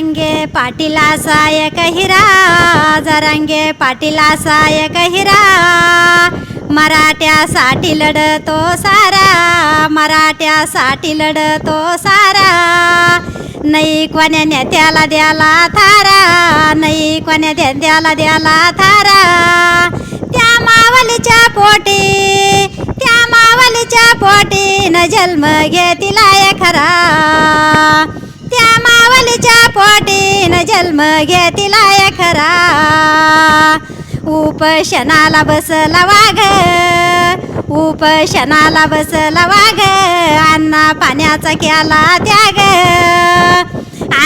जरांगे पाटीला सायक हिरा जरांगे पाटीला सायक हिरा. मराठ्यासाठी लढतो सारा मराठ्यासाठी लढतो सारा. नाही कोण्या नेत्याला द्याला थारा नाही कोण्या नेत्याला द्याला थारा. त्या मावलीच्या पोटी त्या मावलीच्या पोटी न जन्म घेतिला खरा. पोटीन जन्म घेतिला खरा. उपशनाला बसला वाघ. उपशनाला बसला वाघ. अण्णा पाण्याचा केला त्याग.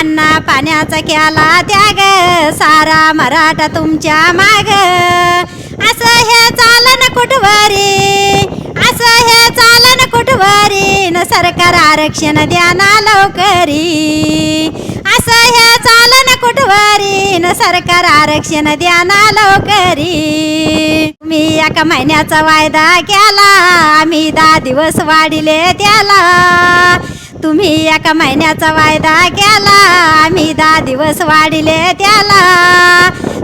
अण्णा पाण्याचा केला त्याग. सारा मराठा तुमच्या माग. असं हे चालन कुठवरी? असं हे चालन कुठवरी? न सरकार आरक्षण द्या ना लवकरी. असं कुठवारी? न सरकार आरक्षण द्या ना लवकरी. मी एका महिन्याचा वायदा केला. आम्ही दहा दिवस वाढिले त्याला तुम्ही एका महिन्याचा वायदा केला. आम्ही दहा दिवस वाढिले त्याला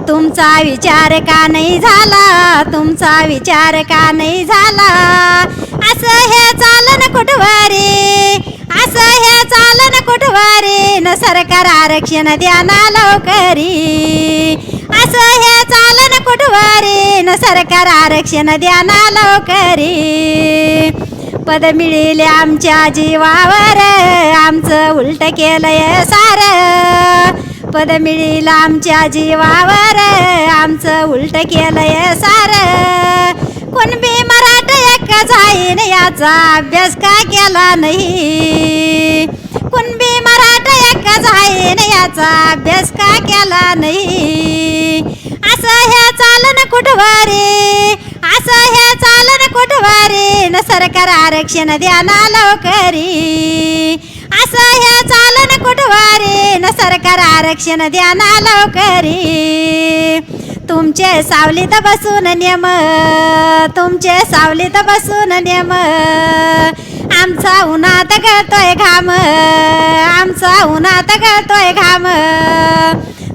तुमचा विचार का नाही झाला? तुमचा विचार का नाही झाला? असं हे चालन कुठं आरक्षण द्या ना लवकरी. असं हे चालन कुठवारी. न सरकार आरक्षण द्या ना लवकरी. पद मिळेल आमच्या जीवावर. आमचं उलट केलंय सार. पद मिळेल आमच्या जीवावर. आमचं उलट केलंय सार. कुणबी मराठ एक जाईन याचा अभ्यास का केला नाही? कुणबी मराठ एक जाईन याचा अभ्यास का केला नाही? असं ह्या चालन कुठवारी? असं ह्या चालन कुठवारी? न सरकार आरक्षण द्या ना लवकरी. असं ह्या चालन कुठवारी? न सरकार आरक्षण द्या ना लवकरी. तुमचे सावलीत बसून नेम तुमचे सावलीत बसून नेम. आमचा उन्हात गळतोय घाम. आमचा उन्हात गळतोय घाम.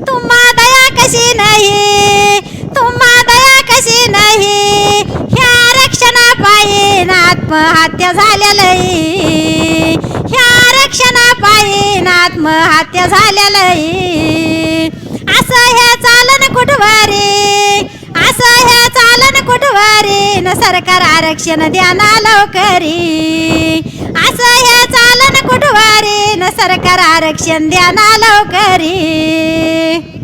तुम्हा दया कशी नाही? तुम्हा दया कशी नाही? ह्या रक्षणा पायीन आत्महत्या झालेलं ह्या रक्षणा पायीन आत्महत्या झालेलं असं हे चालन कुठवारी? असं हे चालन कुठवारी? न सरकार आरक्षण द्या ना लवकरी. असं हे सरकार आरक्षण द्या ना लवकरी.